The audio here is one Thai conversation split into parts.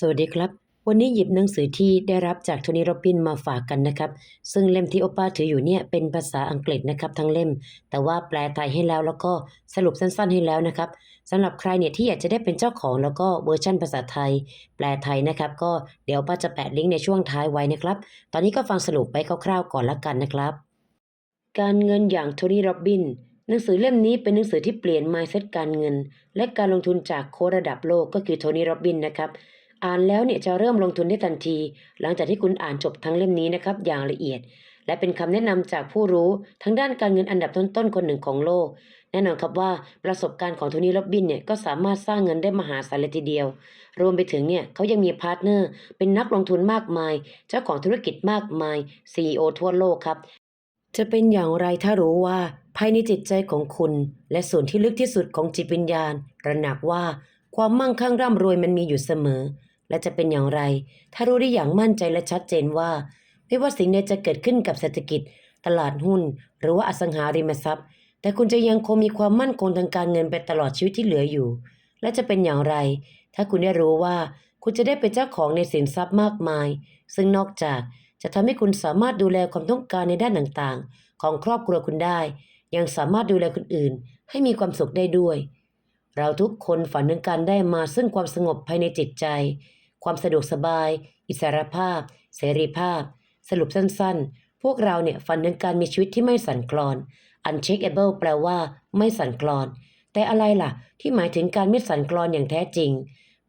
สวัสดีครับ วันนี้หยิบหนังสือที่ได้รับจากโทนี่โรบบินมาฝากกันนะครับ ซึ่งเล่มที่โอป้าถืออยู่เนี่ยเป็นภาษาอังกฤษนะครับทั้งเล่ม แต่ว่าแปลไทยให้แล้วแล้วก็สรุปสั้นๆให้แล้วนะครับสำหรับใครเนี่ยที่อยากจะได้เป็นเจ้าของแล้วก็เวอร์ชันภาษาไทย แปลไทยนะครับ ก็เดี๋ยวป้าจะแปะลิงก์ในช่วงท้ายไว้นะครับ ตอนนี้ก็ฟังสรุปไปคร่าวๆก่อนละกันนะครับ การเงินอย่างโทนี่โรบบินหนังสือเล่มนี้เป็นหนังสือที่เปลี่ยน mindset การเงิน และการลงทุนจากโค้ระดับโลกก็คือโทนี่โรบบินนะครับ อ่านแล้วเนี่ยจะเริ่มลงทุนได้ทันที หลังจากที่คุณอ่านจบทั้งเล่มนี้นะครับอย่างละเอียด และเป็นคำแนะนำจากผู้รู้ทั้งด้านการเงินอันดับต้นๆคนหนึ่งของโลก แน่นอนครับว่าประสบการณ์ของโทนี่โรบบินเนี่ยก็สามารถสร้างเงินได้มหาศาลเลยทีเดียว รวมไปถึงเนี่ยเขายังมีพาร์ทเนอร์ เป็นนักลงทุนมากมาย เจ้าของธุรกิจมากมาย CEO ทั่วโลกครับจะเป็นอย่างไรถ้ารู้ว่าภายในจิตใจของคุณ และส่วนที่ลึกที่สุดของจิตวิญญาณระหนักว่าความมั่งคั่งร่ำรวยมันมีอยู่เสมอ และจะเป็นอย่างไร ถ้ารู้ได้อย่างมั่นใจและชัดเจนว่า ไม่ว่าสิ่งใดจะเกิดขึ้นกับเศรษฐกิจ ตลาดหุ้น หรือว่าอสังหาริมทรัพย์ แต่คุณจะยังคงมีความมั่นคงทางการเงินไปตลอดชีวิตที่เหลืออยู่ และจะเป็นอย่างไร ถ้าคุณได้รู้ว่าคุณจะได้เป็นเจ้าของในสินทรัพย์มากมาย ซึ่งนอกจากจะทำให้คุณสามารถดูแลความต้องการในด้านต่างๆ ของครอบครัวคุณได้ ยังสามารถดูแลคนอื่น ให้มีความสุขได้ด้วย เราทุกคนฝันถึงการได้มาซึ่งความสงบภายในจิตใจ ความสะดวกสบาย อิสรภาพ เสรีภาพ สรุปสั้นๆ พวกเราเนี่ยฝันถึงการมีชีวิตที่ไม่สั่นคลอน uncheckable แปลว่าไม่สั่นคลอน แต่อะไรล่ะ ที่หมายถึงการไม่สั่นคลอนอย่างแท้จริง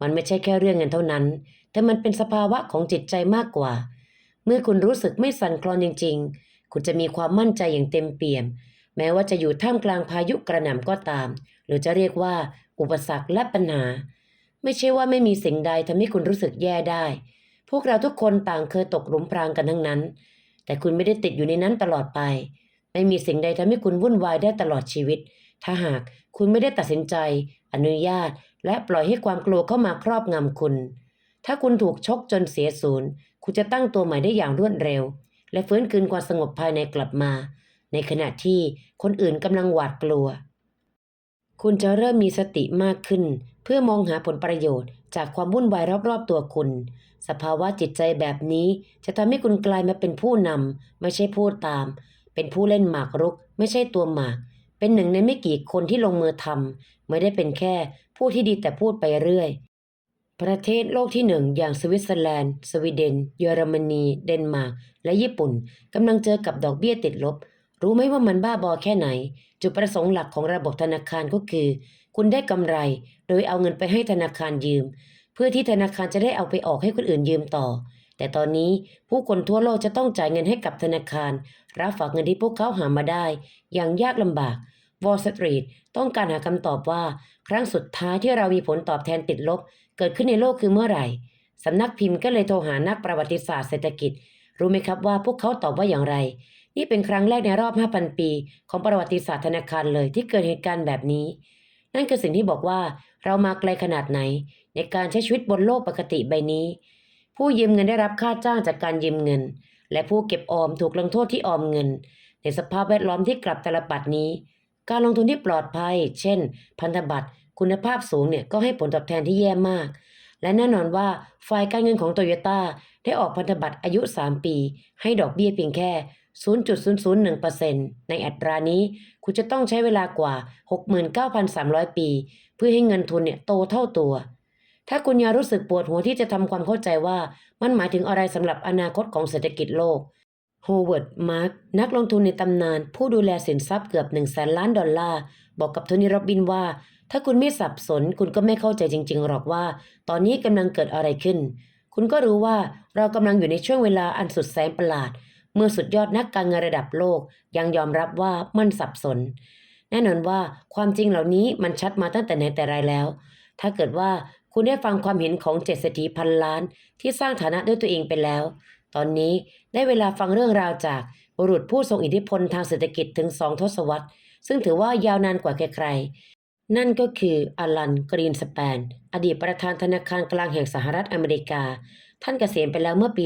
มันไม่ใช่แค่เรื่องเงินเท่านั้น แต่มันเป็นสภาวะของจิตใจมากกว่า เมื่อคุณรู้สึกไม่สั่นคลอนจริง ๆ คุณจะมีความมั่นใจอย่างเต็มเปี่ยม แม้ว่าจะอยู่ท่ามกลางพายุกระหน่ำก็ตาม หรือจะเรียกว่า อุปสรรคและปัญหา ไม่ใช่ว่าไม่มีสิ่งใดทำให้คุณรู้สึกแย่ได้ พวกเราทุกคนต่างเคยตกหลุมพรางกันทั้งนั้น แต่คุณไม่ได้ติดอยู่ในนั้นตลอดไป ไม่มีสิ่งใดทำให้คุณวุ่นวายได้ตลอดชีวิต ถ้าหากคุณไม่ได้ตัดสินใจ อนุญาต และปล่อยให้ความกลัวเข้ามาครอบงำคุณ ถ้าคุณถูกชกจนเสียศูนย์ คุณจะตั้งตัวใหม่ได้อย่างรวดเร็ว และฟื้นคืนความสงบภายในกลับมา ในขณะที่คนอื่นกำลังหวาดกลัวคุณจะเริ่มมีสติมากขึ้น พื่อมองหาผลประโยชน์ จากความวุ่นวายรอบๆตัวคุณ สภาวะจิตใจแบบนี้จะทำให้คุณกลายมาเป็นผู้นำไม่ใช่ผู้ตาม เป็นผู้เล่นหมากรุก ไม่ใช่ตัวหมาก เป็นหนึ่งในไม่กี่คนที่ลงมือทำไม่ได้เป็นแค่ผู้ที่ดีแต่พูดไปเรื่อย ประเทศโลกที่หนึ่งอย่างสวิตเซอร์แลนด์ สวีเดน เยอรมนี เดนมาร์ก และญี่ปุ่นกำลังเจอกับดอกเบี้ยติดลบรู้ไหมว่ามันบ้าบอแค่ไหน จุดประสงค์หลักของระบบธนาคารก็คือ คุณได้กำไร โดยเอาเงินไปให้ธนาคารยืม เพื่อที่ธนาคารจะได้เอาไปออกให้คนอื่นยืมต่อ แต่ตอนนี้ผู้คนทั่วโลกจะต้องจ่ายเงินให้กับธนาคาร รับฝากเงินที่พวกเขาหามาได้ อย่างยากลำบาก Wall Street ต้องการหาคำตอบว่า ครั้งสุดท้ายที่เรามีผลตอบแทนติดลบ เกิดขึ้นในโลกคือเมื่อไหร่สำนักพิมพ์ก็เลยโทรหานักประวัติศาสตร์เศรษฐกิจ รู้ไหมครับว่าพวกเขาตอบว่าอย่างไร นี่เป็นครั้งแรกในรอบ 5,000 ปี ของประวัติศาสตร์ธนาคารเลยที่เกิดเหตุการณ์แบบนี้ นั่นคือสิ่งที่บอกว่า เรามาไกลขนาดไหน ในการใช้ชีวิตบนโลกปกติใบนี้ ผู้ยืมเงินได้รับค่าจ้างจากการยืมเงิน และผู้เก็บออมถูกลงโทษที่ออมเงิน ในสภาพแวดล้อมที่กลับตลบัดนี้ การลงทุนที่ปลอดภัย เช่น พันธบัตรคุณภาพสูงเนี่ยก็ให้ผลตอบแทนที่แย่มาก และแน่นอนว่าฝ่ายการเงินของโตโยต้า ได้ออกพันธบัตรอายุ 3 ปี ให้ดอกเบี้ยเพียงแค่ 0.001%ในอัตรานี้ คุณจะต้องใช้เวลากว่า 69,300 ปี เพื่อให้เงินทุนเนี่ยโตเท่าตัว ถ้าคุณยังรู้สึกปวดหัวที่จะทำความเข้าใจว่ามันหมายถึงอะไรสำหรับอนาคตของเศรษฐกิจโลกโฮเวิร์ด มาร์ก นักลงทุนในตำนาน ผู้ดูแลสินทรัพย์เกือบ1นึ่งแสนล้านดอลลาร์ บอกกับโทนี่โรบบินว่า ถ้าคุณไม่สับสน คุณก็ไม่เข้าใจจริง ๆ หรอกว่า ตอนนี้กำลังเกิดอะไรขึ้น คุณก็รู้ว่าเรากำลังอยู่ในช่วงเวลาอันสุดแสนประหลาด เมื่อสุดยอดนักการเงินระดับโลกยังยอมรับว่ามันสับสน แน่นอนว่าความจริงเหล่านี้มันชัดมาตั้งแต่ไหนแต่ไรแล้ว ถ้าเกิดว่าคุณได้ฟังความเห็นของเจ็ดเศรษฐีพันล้าน ที่สร้างฐานะด้วยตัวเองไปแล้ว ตอนนี้ได้เวลาฟังเรื่องราวจากบุรุษผู้ทรงอิทธิพลทางเศรษฐกิจถึงสองทศวรรษ ซึ่งถือว่ายาวนานกว่าใครๆ นั่นก็คืออลันกรีนสแปน อดีตประธานธนาคารกลางแห่งสหรัฐอเมริกา ท่านเกษียณไปแล้วเมื่อปี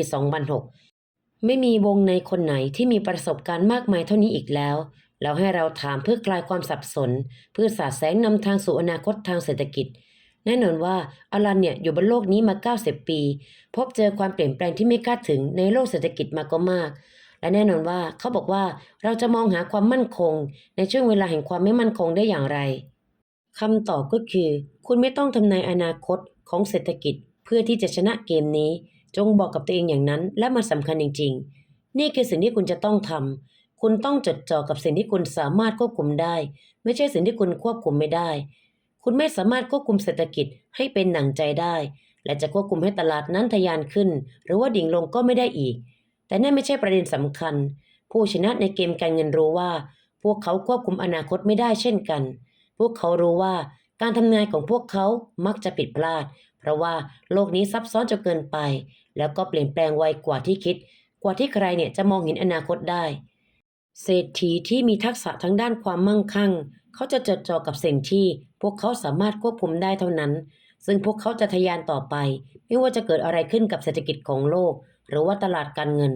2006 ไม่มีวงในคนไหนที่มีประสบการณ์มากมายเท่านี้อีกแล้วแล้วให้เราถามเพื่อคลายความสับสน เพื่อสาดแสงนำทางสู่อนาคตทางเศรษฐกิจ แน่นอนว่าอลันเนี่ยอยู่บนโลกนี้มา 90 ปี พบเจอความเปลี่ยนแปลงที่ไม่คาดถึงในโลกเศรษฐกิจมาก็มาก และแน่นอนว่าเขาบอกว่าเราจะมองหาความมั่นคง ในช่วงเวลาแห่งความไม่มั่นคงได้อย่างไร คำตอบก็คือ คุณไม่ต้องทำนายอนาคตของเศรษฐกิจ เพื่อที่จะชนะเกมนี้ จงบอกกับตัวเองอย่างนั้น และมันสำคัญจริง ๆ นี่คือสิ่งที่คุณจะต้องทำคุณต้องจดจ่อกับสิ่งที่คุณสามารถควบคุมได้ ไม่ใช่สิ่งที่คุณควบคุมไม่ได้ คุณไม่สามารถควบคุมเศรษฐกิจให้เป็นหนังใจได้ และจะควบคุมให้ตลาดนั้นทะยานขึ้น หรือว่าดิ่งลงก็ไม่ได้อีก แต่นั่นไม่ใช่ประเด็นสำคัญ ผู้ชนะในเกมการเงินรู้ว่า พวกเขาควบคุมอนาคตไม่ได้เช่นกัน พวกเขารู้ว่าการทำงานของพวกเขามักจะผิดพลาด เพราะว่าโลกนี้ซับซ้อนจนเกินไป แล้วก็เปลี่ยนแปลงไวกว่าที่คิด กว่าที่ใครเนี่ยจะมองเห็นอนาคตได้ เศรษฐีที่มีทักษะทางด้านความมั่งคั่ง เขาจะจดจ่อกับสิ่งที่พวกเขาสามารถควบคุมได้เท่านั้น ซึ่งพวกเขาจะทะยานต่อไป ไม่ว่าจะเกิดอะไรขึ้นกับเศรษฐกิจของโลก หรือว่าตลาดการเงิน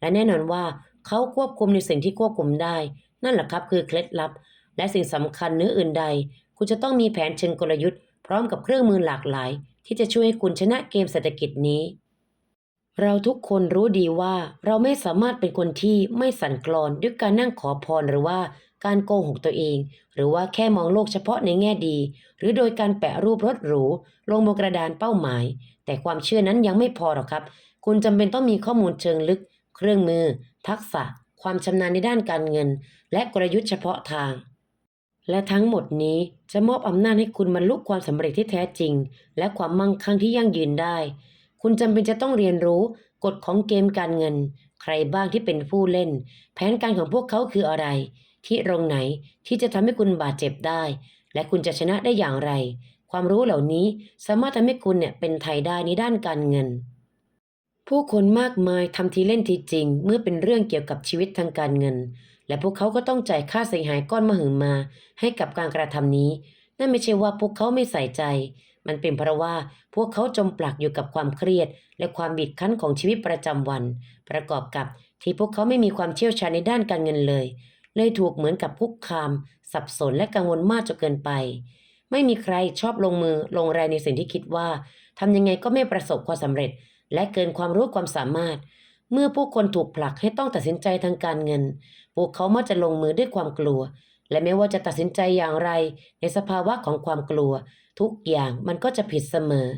และแน่นอนว่าเขาควบคุมในสิ่งที่ควบคุมได้ นั่นแหละครับคือเคล็ดลับ และสิ่งสำคัญเนื้ออื่นใด คุณจะต้องมีแผนเชิงกลยุทธ์พร้อมกับเครื่องมือหลากหลาย ที่จะช่วยให้คุณชนะเกมเศรษฐกิจนี้ เราทุกคนรู้ดีว่าเราไม่สามารถเป็นคนที่ไม่สั่นคลอนด้วยการนั่งขอพรหรือว่าการโกหกตัวเอง หรือว่าแค่มองโลกเฉพาะในแง่ดี หรือโดยการแปะรูปรถหรูลงบนกระดานเป้าหมาย แต่ความเชื่อนั้นยังไม่พอหรอกครับ คุณจำเป็นต้องมีข้อมูลเชิงลึก เครื่องมือ ทักษะ ความชำนาญในด้านการเงิน และกลยุทธ์เฉพาะทาง และทั้งหมดนี้จะมอบอำนาจให้คุณบรรลุความสำเร็จที่แท้จริง และความมั่งคั่งที่ยั่งยืนได้ คุณจำเป็นจะต้องเรียนรู้กฎของเกมการเงิน ใครบ้างที่เป็นผู้เล่น แผนการของพวกเขาคืออะไร ที่ตรงไหนที่จะทำให้คุณบาดเจ็บได้ และคุณจะชนะได้อย่างไร ความรู้เหล่านี้สามารถทำให้คุณเนี่ยเป็นไทยได้ในด้านการเงิน ผู้คนมากมายทำทีเล่นทีจริง เมื่อเป็นเรื่องเกี่ยวกับชีวิตทางการเงิน และพวกเขาก็ต้องจ่ายค่าเสียหายก้อนมหึมา ให้กับการกระทำนี้ นั่นไม่ใช่ว่าพวกเขาไม่ใส่ใจ มันเป็นเพราะว่าพวกเขาจมปลักอยู่กับความเครียด และความบีบคั้นของชีวิตประจำวัน ประกอบกับที่พวกเขาไม่มีความเชี่ยวชาญในด้านการเงินเลย เลยถูกเหมือนกับคุกคาม สับสนและกังวลมากจนเกินไป ไม่มีใครชอบลงมือลงแรงในสิ่งที่คิดว่าทำยังไงก็ไม่ประสบความสำเร็จ และเกินความรู้ความสามารถ เมื่อผู้คนถูกผลักให้ต้องตัดสินใจทางการเงิน พวกเขามักจะลงมือด้วยความกลัว และไม่ว่าจะตัดสินใจอย่างไร ในสภาวะของความกลัว ทุกอย่างมันก็จะผิดเสมอ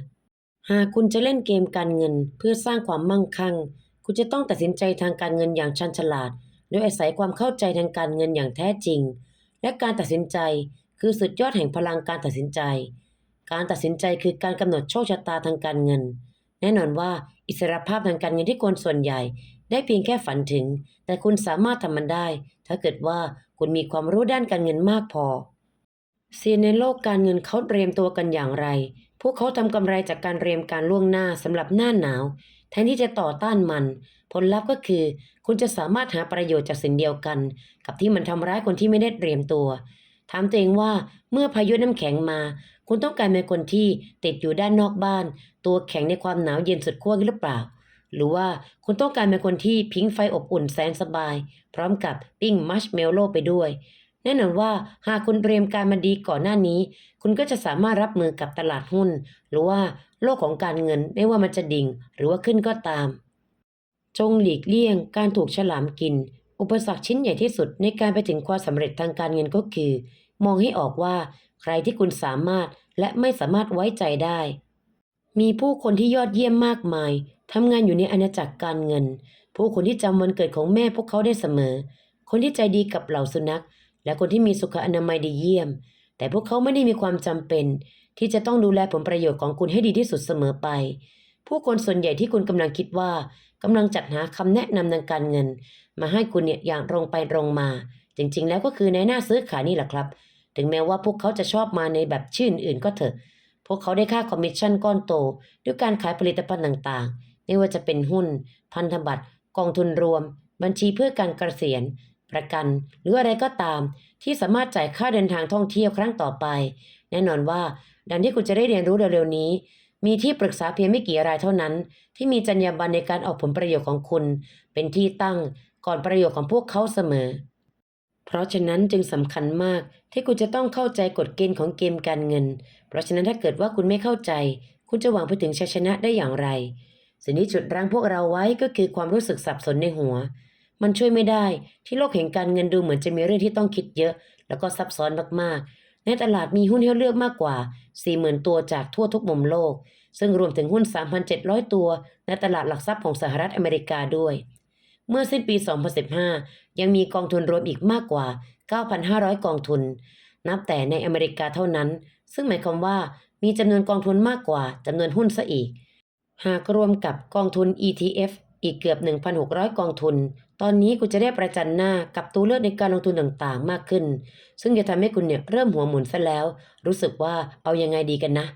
หากคุณจะเล่นเกมการเงินเพื่อสร้างความมั่งคั่ง คุณจะต้องตัดสินใจทางการเงินอย่างชันฉลาด โดยอาศัยความเข้าใจทางการเงินอย่างแท้จริง และการตัดสินใจคือสุดยอดแห่งพลังการตัดสินใจ การตัดสินใจคือการกำหนดโชคชะตาทางการเงิน แน่นอนว่าอิสรภาพทางการเงินที่คนส่วนใหญ่ ได้เพียงแค่ฝันถึง แต่คุณสามารถทำมันได้ ถ้าเกิดว่าคุณมีความรู้ด้านการเงินมากพอเซียนในโลกการเงินเขาเตรียมตัวกันอย่างไร พวกเขาทำกำไรจากการเตรียมการล่วงหน้าสำหรับหน้าหนาว แทนที่จะต่อต้านมัน ผลลัพธ์ก็คือ คุณจะสามารถหาประโยชน์จากสิ่งเดียวกัน กับที่มันทำร้ายคนที่ไม่ได้เตรียมตัว ถามตัวเองว่าเมื่อพายุน้ำแข็งมา คุณต้องการเป็นคนที่ติดอยู่ด้านนอกบ้าน ตัวแข็งในความหนาวเย็นสุดขั้วหรือเปล่า หรือว่าคุณต้องการเป็นคนที่พิงไฟอบอุ่นแสนสบาย พร้อมกับปิ้งมัชเมลโล่ไปด้วย แน่นอนว่าหากคุณเตรียมการมาดีก่อนหน้านี้ คุณก็จะสามารถรับมือกับตลาดหุ้น หรือว่าโลกของการเงินไม่ว่ามันจะดิ่ง หรือว่าขึ้นก็ตาม จงหลีกเลี่ยงการถูกฉลามกิน อุปสรรคชิ้นใหญ่ที่สุดในการไปถึงความสำเร็จทางการเงินก็คือ มองให้ออกว่าใครที่คุณสามารถและไม่สามารถไว้ใจได้ มีผู้คนที่ยอดเยี่ยมมากมาย ทำงานอยู่ในอาณาจักรการเงิน ผู้คนที่จำวันเกิดของแม่พวกเขาได้เสมอ คนที่ใจดีกับเหล่าสุนัข และคนที่มีสุขอนามัยดีเยี่ยม แต่พวกเขาไม่ได้มีความจำเป็น ที่จะต้องดูแลผลประโยชน์ของคุณให้ดีที่สุดเสมอไป ผู้คนส่วนใหญ่ที่คุณกำลังคิดว่ากำลังจัดหาคำแนะนำทางการเงิน มาให้คุณเนี่ยอย่างตรงไปตรงมา จริงๆ แล้วก็คือในหน้าซื้อขายนี่แหละครับ ถึงแม้ว่าพวกเขาจะชอบมาในแบบชื่ออื่นก็เถอะ พวกเขาได้ค่าคอมมิชชั่นก้อนโต ด้วยการขายผลิตภัณฑ์ต่างๆ ไม่ว่าจะเป็นหุ้น พันธบัตร กองทุนรวม บัญชีเพื่อการเกษียณ ประกัน หรืออะไรก็ตาม ที่สามารถจ่ายค่าเดินทางท่องเที่ยวครั้งต่อไป แน่นอนว่า ดังที่คุณจะได้เรียนรู้เร็วๆนี้ มีที่ปรึกษาเพียงไม่กี่รายเท่านั้น ที่มีจรรยาบรรณในการออกผลประโยชน์ของคุณ เป็นที่ตั้งก่อนประโยชน์ของพวกเขาเสมอ เพราะฉะนั้นจึงสำคัญมากที่คุณจะต้องเข้าใจกฎเกณฑ์ของเกมการเงิน เพราะฉะนั้นถ้าเกิดว่าคุณไม่เข้าใจ คุณจะหวังไปถึงชัยชนะได้อย่างไร สิ่งที่จุดรั้งพวกเราไว้ก็คือความรู้สึกสับสนในหัว มันช่วยไม่ได้ที่โลกแห่งการเงินดูเหมือนจะมีเรื่องที่ต้องคิดเยอะ แล้วก็ซับซ้อนมากๆ ในตลาดมีหุ้นให้เลือกมากกว่า 40,000 ตัวจากทั่วทุกมุมโลก ซึ่งรวมถึงหุ้น 3,700 ตัว ในตลาดหลักทรัพย์ของสหรัฐอเมริกาด้วย เมื่อสิ้นปี 2015 ยังมีกองทุนรวมอีกมากกว่า 9,500 กองทุน นับแต่ในอเมริกาเท่านั้น ซึ่งหมายความว่ามีจำนวนกองทุนมากกว่าจำนวนหุ้นซะอีก หากรวมกับกองทุน ETF อีกเกือบ 1,600 กองทุน ตอนนี้คุณจะได้ประจันหน้ากับตัวเลือกในการลงทุนต่างๆ มากขึ้น ซึ่งจะทำให้คุณเนี่ยเริ่มหัวหมุนซะแล้ว รู้สึกว่าเอายังไงดีกันนะ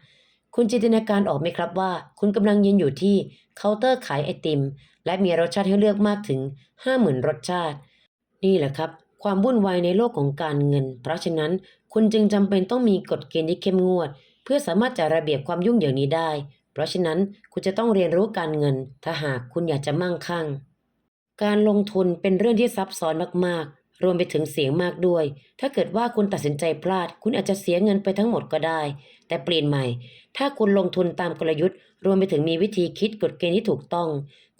คุณจินตนาการออกไหมครับว่า คุณกำลังยืนอยู่ที่เคาน์เตอร์ขายไอติม และมีรสชาติให้เลือกมากถึง 50,000 รสชาติ นี่แหละครับ ความวุ่นวายในโลกของการเงิน เพราะฉะนั้นคุณจึงจำเป็นต้องมีกฎเกณฑ์ที่เข้มงวด เพื่อสามารถจัดระเบียบความยุ่งเหยิงนี้ได้ เพราะฉะนั้นคุณจะต้องเรียนรู้การเงิน ถ้าหากคุณอยากจะมั่งคั่ง การลงทุนเป็นเรื่องที่ซับซ้อนมากๆ รวมไปถึงเสียงมากด้วย ถ้าเกิดว่าคุณตัดสินใจพลาด คุณอาจจะเสียเงินไปทั้งหมดก็ได้ แต่เปลี่ยนใหม่ ถ้าคุณลงทุนตามกลยุทธ์ รวมไปถึงมีวิธีคิดกฎเกณฑ์ที่ถูกต้อง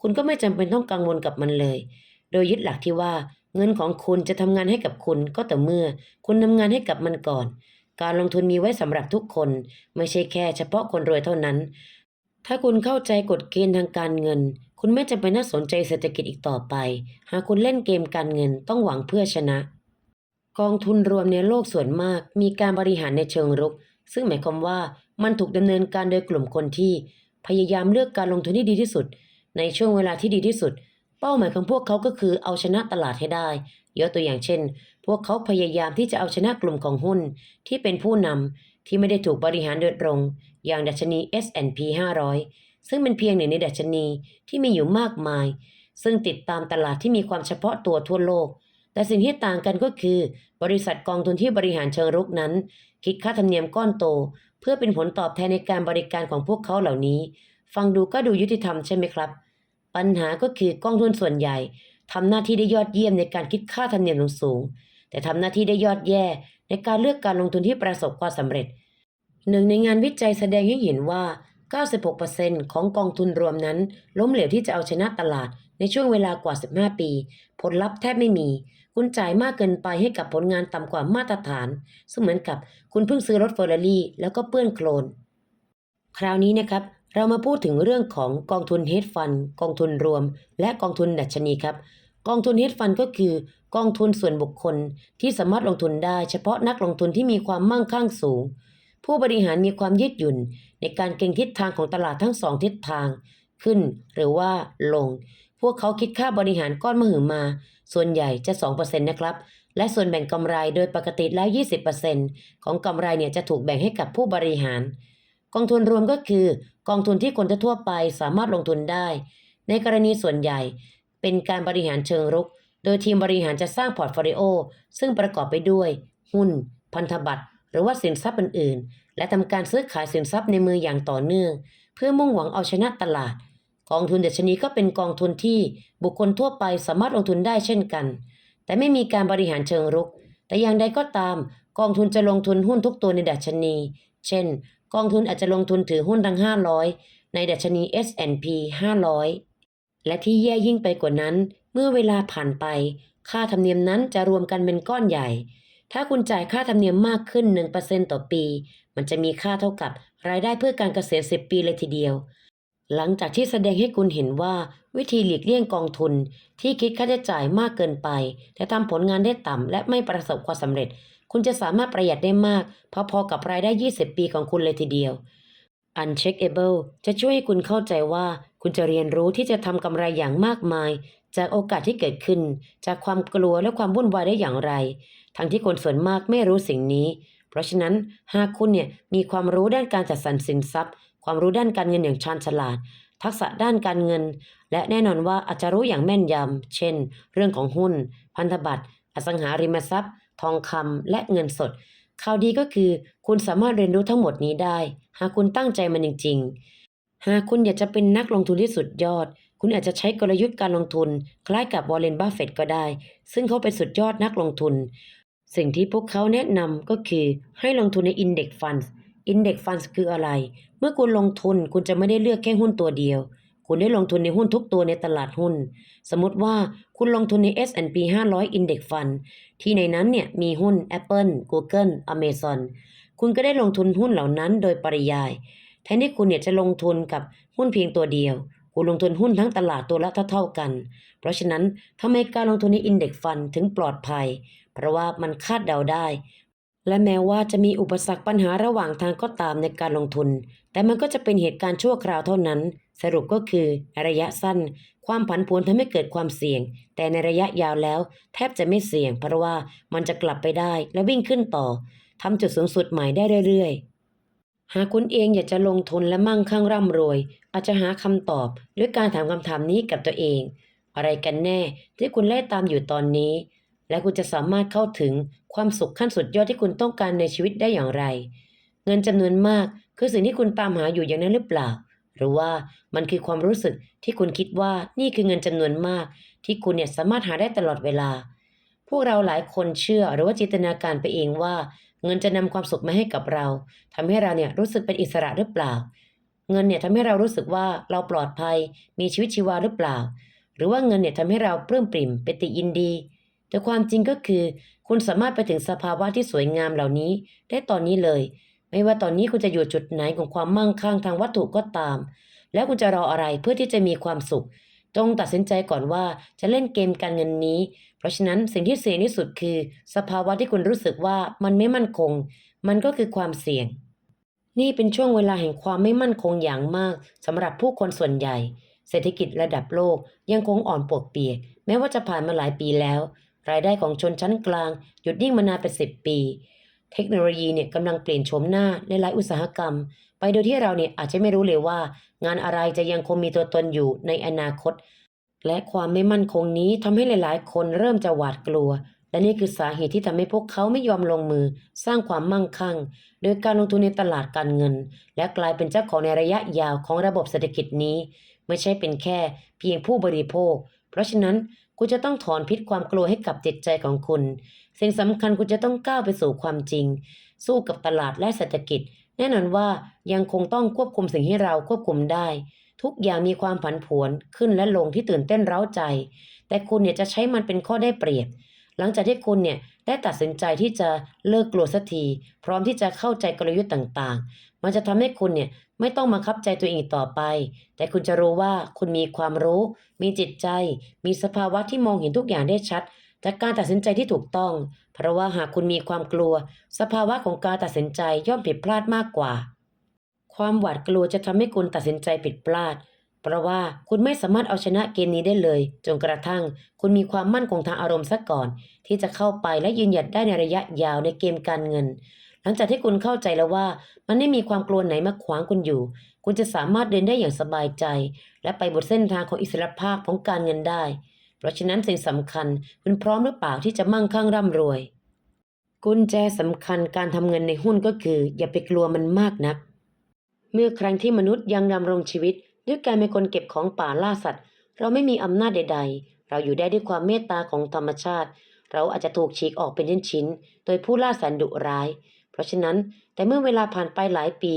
คุณก็ไม่จำเป็นต้องกังวลกับมันเลย โดยยึดหลักที่ว่า เงินของคุณจะทำงานให้กับคุณก็แต่เมื่อ คุณทำงานให้กับมันก่อนการลงทุนมีไว้สำหรับทุกคน ไม่ใช่แค่เฉพาะคนรวยเท่านั้น ถ้าคุณเข้าใจกฎเกณฑ์ทางการเงิน คุณไม่จำเป็นต้องสนใจเศรษฐกิจอีกต่อไป หากคุณเล่นเกมการเงินต้องหวังเพื่อชนะ กองทุนรวมในโลกส่วนมาก มีการบริหารในเชิงรุก ซึ่งหมายความว่ามันถูกดำเนินการโดยกลุ่มคนที่ พยายามเลือกการลงทุนที่ดีที่สุด ในช่วงเวลาที่ดีที่สุด เป้าหมายของพวกเขาก็คือเอาชนะตลาดให้ได้ยกตัวอย่างเช่น พวกเขาพยายามที่จะเอาชนะกลุ่มของหุ้นที่เป็นผู้นำที่ไม่ได้ถูกบริหารโดยตรง อย่างดัชนี S&P 500 ซึ่งเป็นเพียงหนึ่งในดัชนีที่มีอยู่มากมาย ซึ่งติดตามตลาดที่มีความเฉพาะตัวทั่วโลก แต่สิ่งที่ต่างกันก็คือ บริษัทกองทุนที่บริหารเชิงรุกนั้น คิดค่าธรรมเนียมก้อนโต เพื่อเป็นผลตอบแทนในการบริการของพวกเขาเหล่านี้ ฟังดูก็ดูยุติธรรมใช่ไหมครับ ปัญหาก็คือกองทุนส่วนใหญ่ทำหน้าที่ได้ยอดเยี่ยมในการคิดค่าธรรมเนียมสูง แต่ทำหน้าที่ได้ยอดแย่ในการเลือกการลงทุนที่ประสบความสำเร็จ หนึ่งในงานวิจัยแสดงให้เห็นว่า 96%ของกองทุนรวมนั้น ล้มเหลวที่จะเอาชนะตลาดในช่วงเวลากว่า 15 ปี ผลลัพธ์แทบไม่มี คุณจ่ายมากเกินไปให้กับผลงานต่ำกว่ามาตรฐาน เสมือนกับคุณเพิ่งซื้อรถเฟอร์รารี่แล้วก็เปื้อนโคลน คราวนี้นะครับ เรามาพูดถึงเรื่องของกองทุนเฮดฟันกองทุนรวม และกองทุนดัชนีครับกองทุนเฮดฟันก็คือกองทุนส่วนบุคคลที่สามารถลงทุนได้เฉพาะนักลงทุนที่มีความมั่งคั่งสูง ผู้บริหารมีความยืดหยุ่น ในการเก็งทิศทางของตลาดทั้งสองทิศทาง ขึ้นหรือว่าลง พวกเขาคิดค่าบริหารก้อนมหึมา ส่วนใหญ่จะ 2%นะครับ และส่วนแบ่งกำไรโดยปกติแล้ว 20%ของกำไรเนี่ยจะถูกแบ่งให้กับผู้บริหาร กองทุนรวมก็คือ กองทุนที่คนทั่วไปสามารถลงทุนได้ ในกรณีส่วนใหญ่เป็นการบริหารเชิงรุก โดยทีมบริหารจะสร้างพอร์ตโฟลิโอซึ่งประกอบไปด้วย หุ้น พันธบัตร หรือว่าสินทรัพย์อื่นๆ และทำการซื้อขายสินทรัพย์ในมืออย่างต่อเนื่อง เพื่อมุ่งหวังเอาชนะตลาด กองทุนเดัชนีก็เป็นกองทุนที่บุคคลทั่วไปสามารถลงทุนได้เช่นกัน แต่ไม่มีการบริหารเชิงรุก แต่อย่างใดก็ตาม กองทุนจะลงทุนหุ้นทุกตัวในดัชนี เช่น กองทุนอาจจะลงทุนถือหุ้นทั้ง 500 ในดัชนี S&P 500 และที่แย่ยิ่งไปกว่านั้น เมื่อเวลาผ่านไป ค่าธรรมเนียมนั้นจะรวมกันเป็นก้อนใหญ่ ถ้าคุณจ่ายค่าธรรมเนียมมากขึ้น 1%ต่อปี มันจะมีค่าเท่ากับรายได้เพื่อการเกษียณ10 ปีเลยทีเดียว หลังจากที่แสดงให้คุณเห็นว่าวิธีหลีกเลี่ยงกองทุน ที่คิดค่าใช้จ่ายมากเกินไป แต่ทำผลงานได้ต่ำและไม่ประสบความสำเร็จ คุณจะสามารถประหยัดได้มากพอๆกับรายได้ 20 ปีของคุณเลยทีเดียว Uncheckable จะช่วยให้คุณเข้าใจว่าคุณจะเรียนรู้ที่จะทำกำไรอย่างมากมาย จากโอกาสที่เกิดขึ้น จากความกลัวและความวุ่นวายได้อย่างไร ทั้งที่คนส่วนมากไม่รู้สิ่งนี้ เพราะฉะนั้นหากคุณเนี่ยมีความรู้ด้านการจัดสรรสินทรัพย์ ความรู้ด้านการเงินอย่างชาญฉลาด ทักษะด้านการเงิน และแน่นอนว่าอาจจะรู้อย่างแม่นยำ เช่น เรื่องของหุ้น พันธบัตร อสังหาริมทรัพย์ ทองคำและเงินสดข่าวดีก็คือ คุณสามารถเรียนรู้ทั้งหมดนี้ได้ หากคุณตั้งใจมันจริง ๆ หากคุณอยากจะเป็นนักลงทุนที่สุดยอด คุณอาจจะใช้กลยุทธ์การลงทุน คล้ายกับวอร์เรนบัฟเฟตก็ได้ ซึ่งเขาเป็นสุดยอดนักลงทุน สิ่งที่พวกเขาแนะนำก็คือให้ลงทุนใน Index Funds Index Funds คืออะไร เมื่อคุณลงทุนคุณจะไม่ได้เลือกแค่หุ้นตัวเดียว คุณได้ลงทุนในหุ้นทุกตัวในตลาดหุ้น สมมติว่าคุณลงทุนใน S&P 500 Index Fund ที่ในนั้นเนี่ยมีหุ้น Apple Google Amazon คุณก็ได้ลงทุนหุ้นเหล่านั้นโดยปริยาย แทนที่คุณเนี่ยจะลงทุนกับหุ้นเพียงตัวเดียวคุณลงทุนหุ้นทั้งตลาดตัวละเท่าๆกัน เพราะฉะนั้นทำไมการลงทุนใน Index Fund ถึงปลอดภัย เพราะว่ามันคาดเดาได้ และแม้ว่าจะมีอุปสรรคปัญหาระหว่างทางก็ตามในการลงทุน แต่มันก็จะเป็นเหตุการณ์ชั่วคราวเท่านั้น สรุปก็คือระยะสั้น ความผันผวนทำให้เกิดความเสี่ยง แต่ในระยะยาวแล้ว แทบจะไม่เสี่ยง เพราะว่ามันจะกลับไปได้และวิ่งขึ้นต่อทำจุดสูงสุดใหม่ได้เรื่อยๆหากคุณเองอยากจะลงทุนและมั่งคั่งร่ำรวย อาจจะหาคำตอบด้วยการถามคำถามนี้กับตัวเอง อะไรกันแน่ที่คุณไล่ตามอยู่ตอนนี้ และคุณจะสามารถเข้าถึงความสุขขั้นสุดยอดที่คุณต้องการในชีวิตได้อย่างไร เงินจำนวนมากคือสิ่งที่คุณตามหาอยู่อย่างนั้นหรือเปล่า หรือว่ามันคือความรู้สึกที่คุณคิดว่านี่คือเงินจำนวนมาก ที่คุณเนี่ยสามารถหาได้ตลอดเวลา พวกเราหลายคนเชื่อหรือว่าจินตนาการไปเองว่า เงินจะนำความสุขมาให้กับเราทำให้เราเนี่ยรู้สึกเป็นอิสระหรือเปล่า เงินเนี่ยทำให้เรารู้สึกว่าเราปลอดภัย มีชีวิตชีวาหรือเปล่า หรือว่าเงินเนี่ยทำให้เราปลื้มปริ่มเป็นติยินดี แต่ความจริงก็คือ คุณสามารถไปถึงสภาวะที่สวยงามเหล่านี้ ได้ตอนนี้เลย ไม่ว่าตอนนี้คุณจะอยู่จุดไหนของความมั่งคั่งทางวัตถุก็ตาม แล้วคุณจะรออะไรเพื่อที่จะมีความสุข จงตัดสินใจก่อนว่าจะเล่นเกมการเงินนี้ เพราะฉะนั้นสิ่งที่เสี่ยงที่สุดคือ สภาวะที่คุณรู้สึกว่ามันไม่มั่นคง มันก็คือความเสี่ยง นี่เป็นช่วงเวลาแห่งความไม่มั่นคงอย่างมากสำหรับผู้คนส่วนใหญ่เศรษฐกิจระดับโลกยังคงอ่อนปวกเปียก แม้ว่าจะผ่านมาหลายปีแล้ว รายได้ของชนชั้นกลาง หยุดนิ่งมานานเป็นสิบปี เทคโนโลยีเนี่ยกำลังเปลี่ยนโฉมหน้าในหลายอุตสาหกรรม ไปโดยที่เราเนี่ยอาจจะไม่รู้เลยว่า งานอะไรจะยังคงมีตัวตนอยู่ในอนาคต และความไม่มั่นคงนี้ทำให้หลาย ๆ คนเริ่มจะหวาดกลัว และนี่คือสาเหตุที่ทำให้พวกเขาไม่ยอมลงมือ สร้างความมั่งคั่ง โดยการลงทุนในตลาดการเงิน และกลายเป็นเจ้าของในระยะยาวของระบบเศรษฐกิจนี้ ไม่ใช่เป็นแค่ เพียงผู้บริโภค เพราะฉะนั้น คุณจะต้องถอนพิษความกลัวให้กับจิตใจของคุณ สิ่งสำคัญคุณจะต้องก้าวไปสู่ความจริง สู้กับตลาดและเศรษฐกิจ แน่นอนว่ายังคงต้องควบคุมสิ่งที่เราควบคุมได้ ทุกอย่างมีความผันผวนขึ้นและลงที่ตื่นเต้นเร้าใจ แต่คุณเนี่ยจะใช้มันเป็นข้อได้เปรียบ หลังจากที่คุณเนี่ยได้ตัดสินใจที่จะเลิกกลัวสักที พร้อมที่จะเข้าใจกลยุทธ์ต่างๆ มันจะทำให้คุณเนี่ย ไม่ต้องมาคับใจตัวเองต่อไป แต่คุณจะรู้ว่าคุณมีความรู้ มีจิตใจ มีสภาวะที่มองเห็นทุกอย่างได้ชัด จากการตัดสินใจที่ถูกต้อง เพราะว่าหากคุณมีความกลัว สภาวะของการตัดสินใจย่อมผิดพลาดมากกว่า ความหวาดกลัวจะทำให้คุณตัดสินใจผิดพลาด เพราะว่าคุณไม่สามารถเอาชนะเกมนี้ได้เลย จนกระทั่ง คุณมีความมั่นคงทางอารมณ์ซะก่อน ที่จะเข้าไปและยืนหยัดได้ในระยะยาวในเกมการเงิน หลังจากที่คุณเข้าใจแล้วว่า มันไม่มีความกลัวไหนมาขวางคุณอยู่ คุณจะสามารถเดินได้อย่างสบายใจ และไปบนเส้นทางของอิสรภาพของการเงินได้ เพราะฉะนั้นสิ่งสำคัญคุณพร้อมหรือเปล่าที่จะมั่งคั่งร่ำรวย กุญแจสำคัญการทำเงินในหุ้นก็คือ อย่าไปกลัวมันมากนัก เมื่อครั้งที่มนุษย์ยังดำรงชีวิต ด้วยการเป็นคนเก็บของป่าล่าสัตว์ เราไม่มีอำนาจใด ๆ เราอยู่ได้ด้วยความเมตตาของธรรมชาติ เราอาจจะถูกฉีกออกเป็นชิ้นๆโดยผู้ล่าแสนดุร้าย เพราะฉะนั้นแต่เมื่อเวลาผ่านไปหลายปี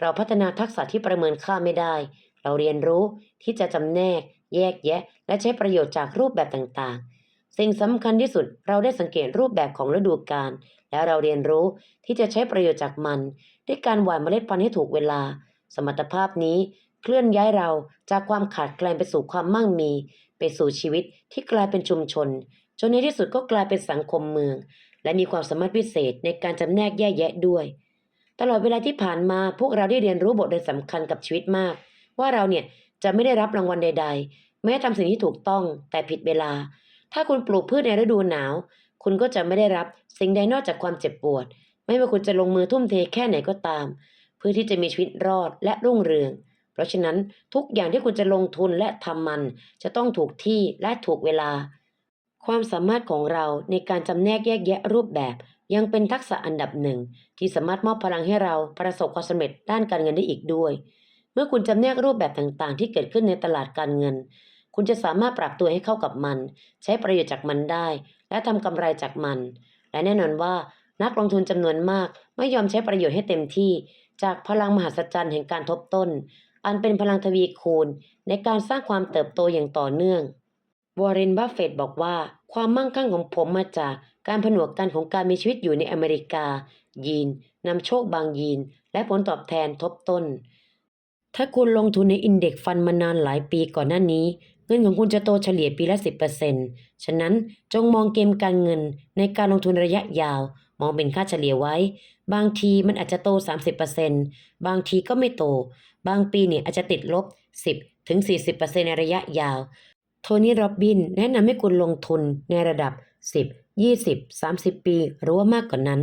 เราพัฒนาทักษะที่ประเมินค่าไม่ได้ เราเรียนรู้ที่จะจำแนก แยกแยะ และใช้ประโยชน์จากรูปแบบต่างๆ สิ่งสำคัญที่สุดเราได้สังเกตรูปแบบของฤดูกาลและเราเรียนรู้ที่จะใช้ประโยชน์จากมัน ด้วยการหว่านเมล็ดพันธุ์ให้ถูกเวลา สมรรถภาพนี้เคลื่อนย้ายเราจากความขาดแคลนไปสู่ความมั่งมี ไปสู่ชีวิตที่กลายเป็นชุมชน จนในที่สุดก็กลายเป็นสังคมเมือง และมีความสามารถพิเศษในการจำแนกแยกแยะด้วย ตลอดเวลาที่ผ่านมาพวกเราได้เรียนรู้บทเรียนสำคัญกับชีวิตมาก ว่าเราเนี่ยจะไม่ได้รับรางวัลใด ๆ แม้ทำสิ่งที่ถูกต้องแต่ผิดเวลา ถ้าคุณปลูกพืชในฤดูหนาว คุณก็จะไม่ได้รับสิ่งใดนอกจากความเจ็บปวด ไม่ว่าคุณจะลงมือทุ่มเทแค่ไหนก็ตาม เพื่อที่จะมีชีวิตรอดและรุ่งเรืองเพราะฉะนั้นทุกอย่างที่คุณจะลงทุนและทำมัน จะต้องถูกที่และถูกเวลา ความสามารถของเราในการจำแนกแยกแยะรูปแบบ ยังเป็นทักษะอันดับหนึ่ง ที่สามารถมอบพลังให้เราประสบความสำเร็จด้านการเงินได้อีกด้วย เมื่อคุณจำแนกรูปแบบต่างๆ ที่เกิดขึ้นในตลาดการเงิน คุณจะสามารถปรับตัวให้เข้ากับมัน ใช้ประโยชน์จากมันได้ และทำกำไรจากมัน และแน่นอนว่า นักลงทุนจำนวนมากไม่ยอมใช้ประโยชน์ให้เต็มที่ จากพลังมหัศจรรย์แห่งการทบต้น อันเป็นพลังทวีคูณในการสร้างความเติบโตอย่างต่อเนื่อง วอร์เรนบัฟเฟตต์บอกว่า ความมั่งคั่งของผมมาจากการผนวกกันของการมีชีวิตอยู่ในอเมริกา ยีนนำโชคบางยีน และผลตอบแทนทบต้น ถ้าคุณลงทุนในอินเด็กซ์ฟันมานานหลายปีก่อนหน้านี้ เงินของคุณจะโตเฉลี่ยปีละ 10%ฉะนั้นจงมองเกมการเงินในการลงทุนระยะยาว มองเป็นค่าเฉลี่ยไว้ บางทีมันอาจจะโต 30%บางทีก็ไม่โต บางปีเนี่ยอาจจะติดลบ 10ถึง40%ในระยะยาว โทนี่ โรบบิน แนะนำให้คุณลงทุนในระดับ 10 20 30 ปี หรือว่ามากกว่านั้น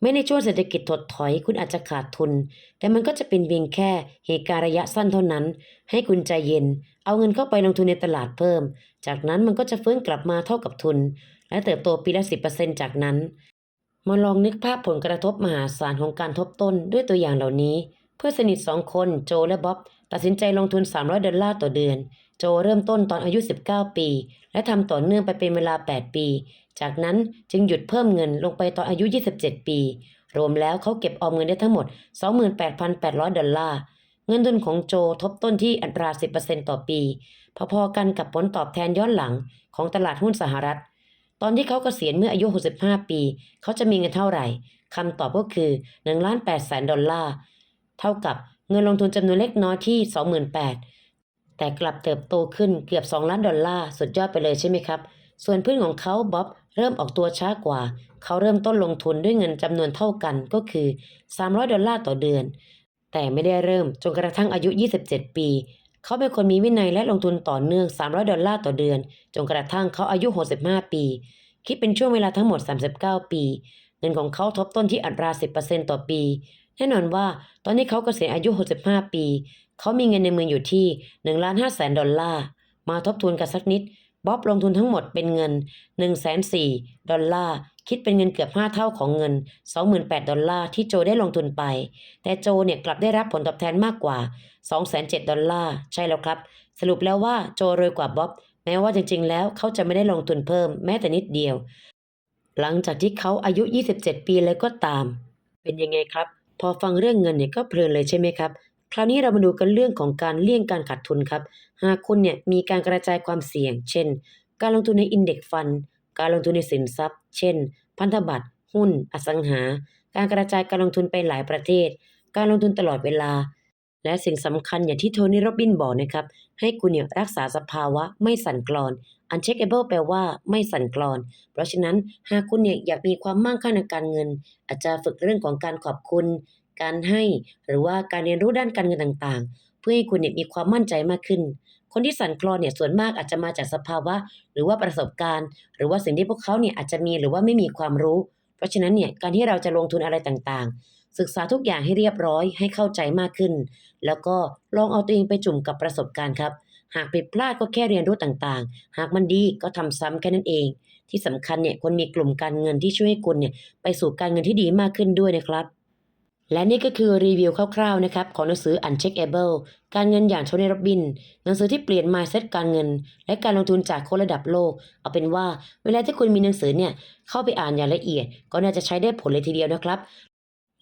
ไม่ในช่วงเศรษฐกิจถดถอยคุณอาจจะขาดทุน แต่มันก็จะเป็นเพียงแค่เหตุการณ์ระยะสั้นเท่านั้น ให้คุณใจเย็น เอาเงินเข้าไปลงทุนในตลาดเพิ่ม จากนั้นมันก็จะฟื้นกลับมาเท่ากับทุน และเติบโตปีละ10%จากนั้นมาลองนึกภาพผลกระทบมหาศาลของการทบต้นด้วยตัวอย่างเหล่านี้ เพื่อนสนิทสองคนโจและบ๊อบตัดสินใจลงทุน 300 ดอลลาร์ต่อเดือน โจเริ่มต้นตอนอายุ 19 ปี และทำต่อเนื่องไปเป็นเวลา 8 ปี จากนั้นจึงหยุดเพิ่มเงินลงไปตอนอายุ 27 ปี รวมแล้วเขาเก็บออมเงินได้ทั้งหมด 28,800 ดอลลาร์ เงินทุนของโจทบต้นที่อัตรา 10%ต่อปี พอๆกันกับผลตอบแทนย้อนหลังของตลาดหุ้นสหรัฐ ตอนที่เขาเกษียณเมื่ออายุ 65 ปี เขาจะมีเงินเท่าไหร่คำตอบก็คือ1ล้าน8แสนดอลลาร์ เท่ากับเงินลงทุนจำนวนเล็กน้อยที่ 28,000 แต่กลับเติบโตขึ้นเกือบ 2 ล้านดอลลาร์สุดยอดไปเลยใช่ไหมครับ ส่วนเพื่อนของเขาบ๊อบเริ่มออกตัวช้ากว่า เขาเริ่มต้นลงทุนด้วยเงินจำนวนเท่ากันก็คือ 300 ดอลลาร์ต่อเดือน แต่ไม่ได้เริ่มจนกระทั่งอายุ 27 ปี เขาเป็นคนมีวินัยและลงทุนต่อเนื่อง 300 ดอลลาร์ต่อเดือน จนกระทั่งเขาอายุ 65 ปี คิดเป็นช่วงเวลาทั้งหมด 39 ปี เงินของเขาทบต้นที่อัตรา 10%ต่อปี แน่นอนว่าตอนนี้เขาเกษียณอายุ 65 ปี เขามีเงินในมืออยู่ที่1ล้าน5แสนดอลลาร์ มาทบทวนกันสักนิด บ๊อบลงทุนทั้งหมดเป็นเงิน1 4 0 0 0ดอลลาร์ คิดเป็นเงินเกือบ 5 เท่าของเงิน 28,000 ดอลลาร์ที่โจได้ลงทุนไป แต่โจเนี่ยกลับได้รับผลตอบแทนมากกว่า 207,000 ดอลลาร์ ใช่แล้วครับ สรุปแล้วว่าโจรวยกว่าบ๊อบแม้ว่าจริงๆ แล้วเขาจะไม่ได้ลงทุนเพิ่มแม้แต่นิดเดียว หลังจากที่เขาอายุ 27 ปีเลยก็ตาม เป็นยังไงครับ พอฟังเรื่องเงินเนี่ยก็เพลินเลยใช่ไหมครับ คราวนี้เรามาดูกันเรื่องของการเลี่ยงการขาดทุนครับ หากคุณเนี่ยมีการกระจายความเสี่ยง เช่น การลงทุนในอินเด็กซ์ฟัน การลงทุนในสินทรัพย์ เช่น พันธบัตร หุ้น อสังหา การกระจายการลงทุนไปหลายประเทศ การลงทุนตลอดเวลา และสิ่งสำคัญอย่างที่โทนี่โรบบินบอกนะครับ ให้คุณเนี่ยรักษาสภาวะไม่สั่นคลอน uncheckable แปลว่าไม่สั่นคลอน เพราะฉะนั้นหากคุณเนี่ยอยากมีความมั่งคั่งในการเงิน อาจจะฝึกเรื่องของการขอบคุณ การให้หรือว่าการเรียนรู้ด้านการเงินต่างๆ เพื่อให้คุณเนี่ยมีความมั่นใจมากขึ้น คนที่สั่นคลอนเนี่ยส่วนมากอาจจะมาจากสภาวะ หรือว่าประสบการณ์ หรือว่าสิ่งที่พวกเขาเนี่ยอาจจะมีหรือว่าไม่มีความรู้ เพราะฉะนั้นเนี่ยการที่เราจะลงทุนอะไรต่างๆ ศึกษาทุกอย่างให้เรียบร้อยให้เข้าใจมากขึ้น แล้วก็ลองเอาตัวเองไปจุ่มกับประสบการณ์ครับหากผิดพลาดก็แค่เรียนรู้ต่างๆ หากมันดีก็ทำซ้ำแค่นั้นเอง ที่สำคัญเนี่ยควรมีกลุ่มการเงินที่ช่วยให้คุณเนี่ยไปสู่การเงินที่ดีมากขึ้นด้วยนะครับ และนี่ก็คือรีวิวคร่าวๆนะครับของหนังสือ Uncheckable การเงินอย่างโทนี่โรบบิน หนังสือที่เปลี่ยน mindset การเงิน และการลงทุนจากคนระดับโลก เอาเป็นว่าเวลาที่คุณมีหนังสือเนี่ยเข้าไปอ่านอย่างละเอียด ก็น่าจะใช้ได้ผลเลยทีเดียวนะครับ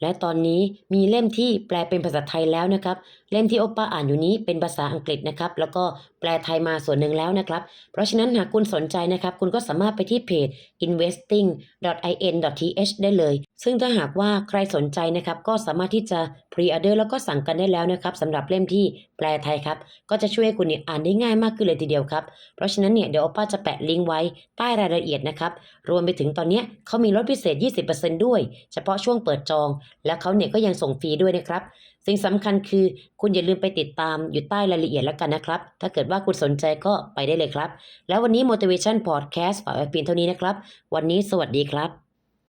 และตอนนี้มีเล่มที่แปลเป็นภาษาไทยแล้วนะครับ เล่มที่โอป้าอ่านอยู่นี้เป็นภาษาอังกฤษนะครับ แล้วก็แปลไทยมาส่วนหนึ่งแล้วนะครับ เพราะฉะนั้นหากคุณสนใจนะครับ คุณก็สามารถไปที่เพจ investing.in.th ได้เลย ซึ่งถ้าหากว่าใครสนใจนะครับก็สามารถที่จะ pre-order แล้วก็สั่งกันได้แล้วนะครับสำหรับเล่มที่แปลไทยครับ ก็จะช่วยคุณเนี่ยอ่านได้ง่ายมากขึ้นเลยทีเดียวครับ เพราะฉะนั้นเนี่ยเดี๋ยวอป้าจะแปะลิงก์ไว้ใต้รายละเอียดนะครับ รวมไปถึงตอนนี้เขามีลดพิเศษ 20%ด้วย เฉพาะช่วงเปิดจอง และเขาเนี่ยก็ยังส่งฟรีด้วยนะครับ สิ่งสำคัญคือคุณอย่าลืมไปติดตามอยู่ใต้รายละเอียดแล้วกันนะครับ ถ้าเกิดว่าคุณสนใจก็ไปได้เลยครับ แล้ววันนี้ motivation podcast ฝากไว้เพียงเท่านี้นะครับ วันนี้สวัสดีครับ